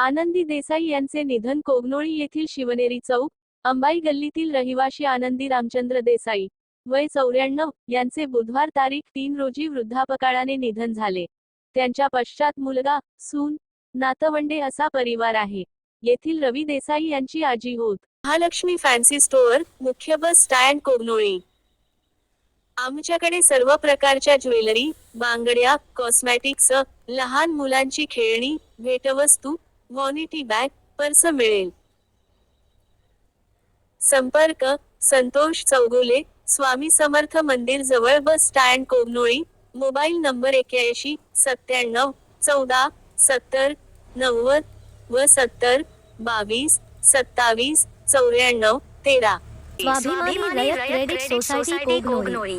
आनंदी देसाई यांचे निधन कोगनोळी येथील शिवनेरी चौक अंबाई गल्लीतील रहिवाशी आनंदी रामचंद्र देसाई वय चौऱ्याण्णव यांचे बुधवार तारीख तीन रोजी वृद्धापकाळाने निधन झाले. त्यांच्या पश्चात मुलगा सून नातवंडे असा परिवार आहे. येथील रवी देसाई यांची आजी होत. महालक्ष्मी फॅन्सी स्टोअर मुख्य बस स्टँड कोगनोळी. आमच्याकडे सर्व प्रकारच्या ज्वेलरी बांगड्या कॉस्मॅटिक्स लहान मुलांची खेळणी भेटवस्तू व्हॉनिटी बॅग पर्स मिळेल. संपर्क संतोष चौगुले स्वामी समर्थ मंदिर जवळ bus stand Kobanoli. Mobile number एक्याऐंशी सत्त्याण्णव चौदा सत्तर नव्वद व सत्तर बावीस सत्तावीस चौऱ्याण्णव तेरा. स्वाभिमानी रयत क्रेडिट सोसायटी कोगनोळी